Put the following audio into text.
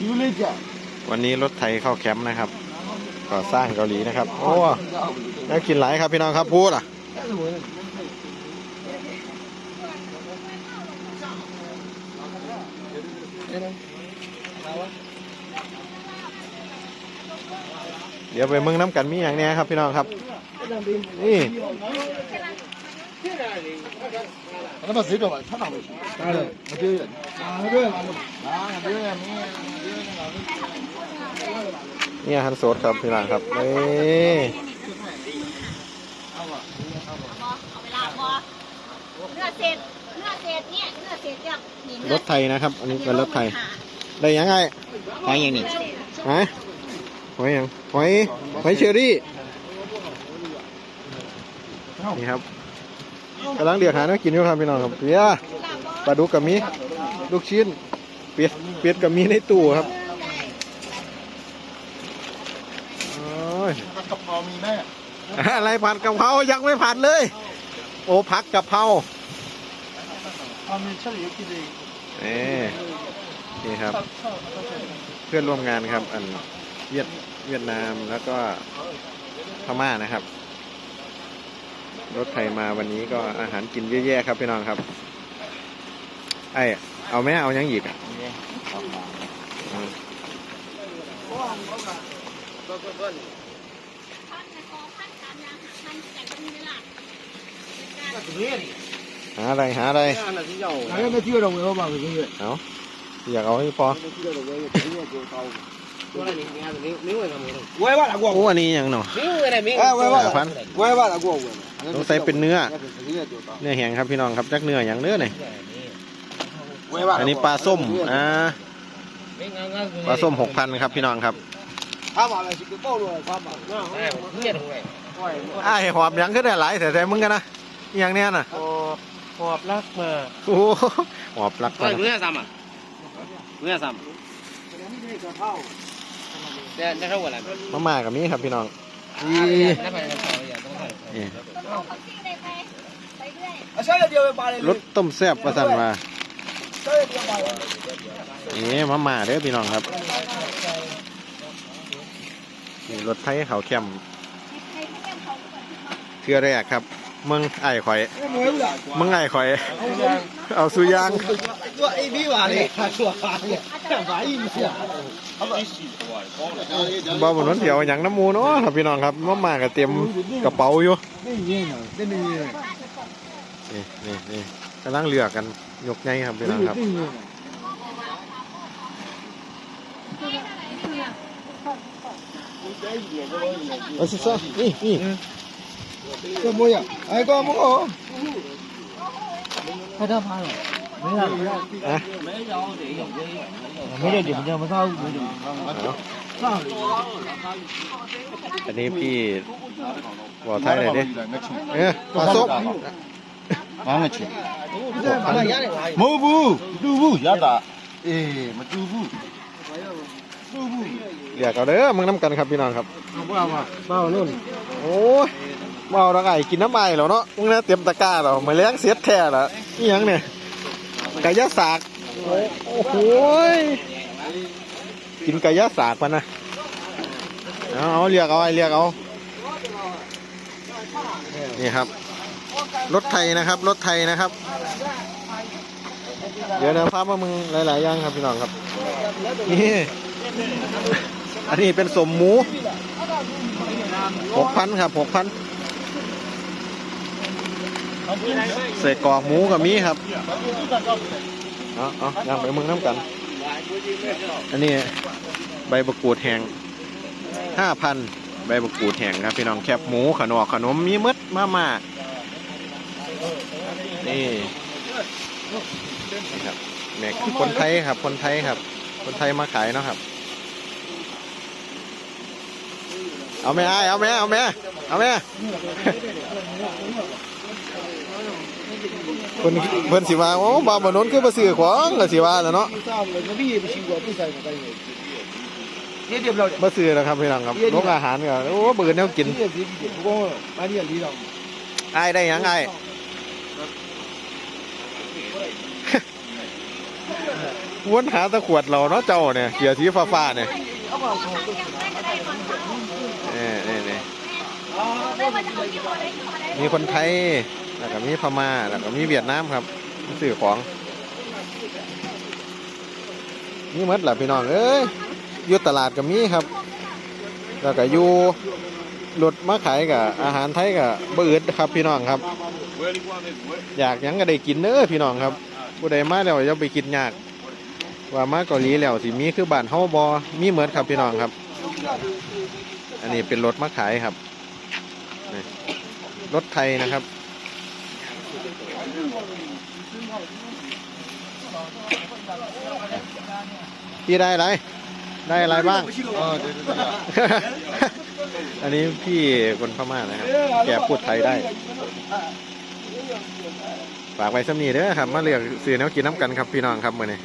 อยู่เลยจ้ะวันนี้รถไทยเข้าแคมป์นะครับก่อสร้างเกาหลีนะครับ โอ้น่ากินหลายครับพี่น้องครับพูดอะเดี๋ยวไปเมืองน้ำกันมีอย่างนี้ครับพี่น้องครับ นี่ 那么谁着吧？他哪回事？当然，我就哪个哪个哪个别人没没 นี่อาหารสดครับพี่น้องครับนี่ เอาเวลาพอเนื้อเศษเนื้อเศษเนี่ยเนื้อเศษเนี่ยนี่เนื้ ร อ ถไทยนะครับ อันนี้เป็นรถไทย ได้ยังไง หอยยังนี่ ฮะหอยหยังหอยหอยเชอรี่นี่ครับ กำลังเดือดหาเนะกินอยู่ครับพี่น้องครับเปียปลาดุกกับมีลูกชิ้นเป็ดเป็ดกับมีในตู้ครับอะไรผัดกะเพรายังไม่ผัดเลย โอ้ผักกะเพราเอามีเฉลียวกินเองนี่ครับ เพื่อนร่วมงานครับ อันเวียดเวียดนามแล้วก็พม่านะครับ รถไทยมาวันนี้ก็อาหารกินแย่ๆครับพี่น้องครับ ไอ้เอาแม่เอายังหยิบอะหาอะไรหาอะไรหาอะไรไม่เชื่อเราเลยว่าบางทีเอาอยากเอาให้พอ ไว้ว่าละกวงโอ้อันนี้ยังเนาะไว้ว่าละพันว้ว่าละกวงต้องใส่เป็นเนื้อ เนื้อแห้งครับพี่น้องครับจักเนื้ออย่างเนื้อหนี่ยอันนี้ปลาส้มอ่าปลาส้มหกพันครับพี่น้องครับไอ้หอบยังขึ้นได้หลายแต่แต่มึงกันนะอย่างเนี้ยน่ะหอบลักเมาโอ้หอบลักมาเนื้อซ้ำอะเนื้อซ้ำ ได้ได้เท่ากันแล้วมามากับมีครับพี่น้องอีนี่รถต้มแซ่บประสันมานี่มาม่าเด้อพี่น้องครับนี่รถไทยเขาแคมเทือแรกครับ มึงไอ้ข่อย มึงไอ้ข่อย เอาสุยาง ตัวไอ้พี่ว่าเลยตัวฟางยฟากเนี่ยบ่าวบนนั้นเดี๋ยวอย่างน้ำมูเนาะครับพี่น้องครับมามากับเตรียมกระเป๋าอยู่นี่นี่นี่กำลังเลือกกันยกไงครับพี่น้องครับเอาสิซะนี่นี่ 这模样，哎，干不好。ให้เท่าพันไม่ได้ อ่ะ ไม่ได้เดี๋ยวมันจะมาเข้าไม่ได้ เอาอันนี้พี่บอกไทยหน่อยดิเออปลาส้ม 哪个去？某不，杜不，要打。哎，没杜不。杜不。 เรียกเอาเด้อมึงน้ำกันครับพี่น้องครับ 不要吧，把我弄。 โอ้ย เมาแล้วไงกินน้ำไม้แล้วเนาะมึงน่าเตรียมตะกร้าแล้วมาเลี้ยงเสียแท้ละนี่ยังเนี่ยไก่ย่าสากโอ้โหกินไก่ย่าสากมันนะเอาเอาเรียกเอาไอ้เรียกเอานี่ครับ รถไทยนะครับ รถไทยนะครับ เดี๋ยวนะภาพว่ามึงหลาย ๆ อย่างครับพี่น้องครับนี่อันนี้เป็นสมหมูหกพันครับหกพัน ใส่กรอกหมูกับมีครับเอาเอาย่างไปมึงน้ำกัน อันนี้ใบประกูดแห้งห้าพันใบประกูดแห้งครับพี่น้องแคบหมูขนมขนมมีหมดมามานี่นี่ครับแม็กคนไทยครับ คนไทยครับ คนไทยมาขายเนาะครับ เอาแม่เอาแม่เอาแม่เอาแม่ เพิ่นเพิ่นสิว่าโอ้บาบ่นนคือบ่ซื้อของก็สิว่าแล้วเนาะบ่ซื้อแล้วครับพี่น้องครับโรงอาหารก็โอ้เบ่อื่นแนวกินอายได้หยังอายวนหาตะขวดเราเนาะเจ้าเนี่ยเกี่ยวที่ฟ้าๆเนี่ยนี่นี่นี่มีคนไทย แล้วก็มีพม่าแล้วก็มีเวียดนามครับมาซื้อของนี่หมดแหละพี่น้องเอ้ยอยู่ตลาดก็มีครับ แล้วก็อยู่รถมาขายกับอาหารไทยกับบ่อืดครับพี่น้องครับ อยากยังก็ได้กินเด้อพี่น้องครับผู้ใดมาแล้วอย่าไปกินยาก ว่ามาเกาหลีแล้วสิมีคือบ้านเฮาบ่มีเหมือนครับพี่น้องครับ อันนี้เป็นรถมาขายครับรถไทยนะครับ พี่ได้อะไร ได้อะไรบ้างเออเดี๋ยวเดี๋ยวเดี๋ยวอันนี้พี่คนพม่านะครับ แกพูดไทยได้ ฝากไว้สำนีเด้อครับ มาเลือกซื้อแนวกินน้ำกันครับพี่น้องครับมื่อนี้